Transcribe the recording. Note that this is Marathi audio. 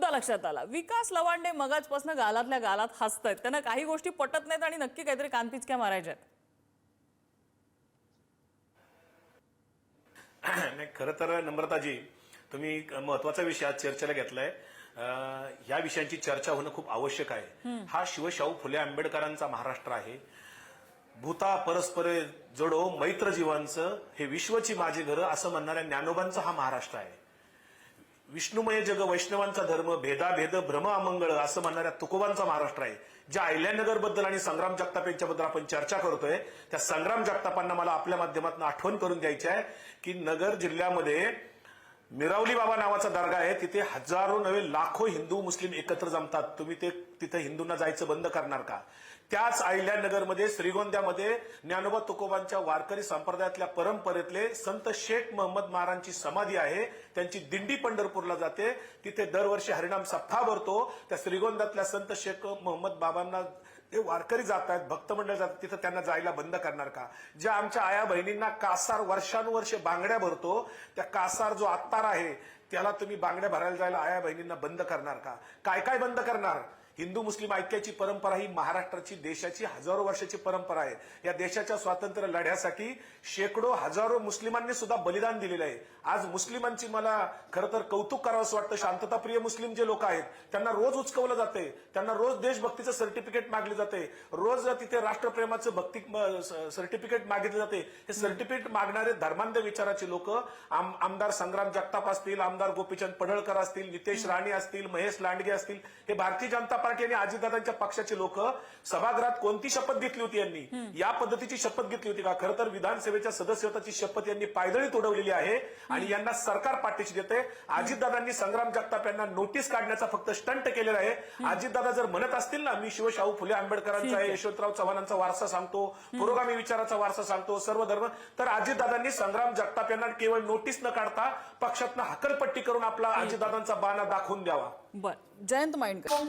मुद्दा लक्षात आला. विकास लवांडे मगाचपासून गालातल्या गालात हसतायत. त्यांना काही गोष्टी पटत नाहीत आणि नक्की काहीतरी कानपिचक्या मारायच्यात नाही खरं तर नम्रताजी तुम्ही महत्त्वाचा विषय आज चर्चेला घेतलाय. ह्या विषयांची चर्चा होणं खूप आवश्यक आहे. हा शिवशाहू फुले आंबेडकरांचा महाराष्ट्र आहे. भूता परस्परे जडो मैत्र जीवांचं हे विश्वची माझी घरं असं म्हणणाऱ्या ज्ञानोबांचा हा महाराष्ट्र आहे. विष्णुमय जग वैष्णवांचा धर्म भेदाभेद भ्रम अमंगळ असं म्हणणाऱ्या तुकोबांचा महाराष्ट्र आहे. ज्या आयल्यानगरबद्दल आणि संग्राम जगताप यांच्याबद्दल आपण चर्चा करतोय त्या संग्राम जगतापांना मला आपल्या माध्यमातून आठवण करून द्यायची आहे की नगर जिल्ह्यामध्ये मिरावली बाबा नावाचा दर्गा आहे. तिथे हजारो नव्हे लाखो हिंदू मुस्लिम एकत्र जमतात. तुम्ही ते तिथे हिंदूंना जायचं बंद करणार का? त्याच अहिल्यानगरमध्ये श्रीगोंद्यामध्ये ज्ञानोबा तुकोबांच्या वारकरी संप्रदायातल्या परंपरेतले संत शेख मोहम्मद महाराजांची समाधी आहे. त्यांची दिंडी पंढरपूरला जाते. तिथे दरवर्षी हरिणाम सप्ताह भरतो. त्या श्रीगोंद्यातल्या संत शेख मोहम्मद बाबांना ते वारकरी जात आहेत भक्त मंडळ जातात तिथं त्यांना जायला बंद करणार का? ज्या आमच्या आया बहिणींना कासार वर्षानुवर्षे बांगड्या भरतो त्या कासार जो आत्तार आहे त्याला तुम्ही बांगड्या भरायला जायला आया बहिणींना बंद करणार का? काय काय बंद करणार? हिंदू मुस्लिम ऐक्याची परंपरा ही महाराष्ट्राची देशाची हजारो वर्षाची परंपरा आहे. या देशाच्या स्वातंत्र्य लढ्यासाठी शेकडो हजारो मुस्लिमांनी सुद्धा बलिदान दिलेलं आहे. आज मुस्लिमांची मला खरं तर कौतुक करावंसं वाटतं. शांतताप्रिय मुस्लिम जे लोक आहेत त्यांना रोज उचकवलं जाते त्यांना रोज देशभक्तीचं सर्टिफिकेट मागले जाते रोज तिथे राष्ट्रप्रेमाचं भक्ती सर्टिफिकेट मागितलं जाते हे सर्टिफिकेट मागणारे धर्मांध विचाराचे लोक आमदार संग्राम जगताप असतील आमदार गोपीचंद पडळकर असतील नितेश राणे असतील महेश लांडगे असतील हे भारतीय जनता पार्टी आणि अजितदादांच्या पक्षाचे लोक सभागृहात कोणती शपथ घेतली होती यांनी? या पद्धतीची शपथ घेतली होती का? खरं तर विधानसभेच्या सदस्यत्वाची शपथ यांनी पायदळीत उडवलेली आहे आणि यांना सरकार पाठीशी देते. अजितदादांनी संग्राम जगताप यांना नोटीस काढण्याचा फक्त स्टंट केलेला आहे. अजितदादा जर म्हणत असतील ना मी शिवशाहू फुले आंबेडकरांचा आहे यशवंतराव चव्हाणांचा वारसा सांगतो पुरोगामी विचाराचा वारसा सांगतो सर्व धर्म. तर अजितदादांनी संग्राम जगताप यांना केवळ नोटीस न काढता पक्षातनं हकलपट्टी करून आपला अजितदादांचा बाणा दाखवून द्यावा. बर जयंत माइंडकर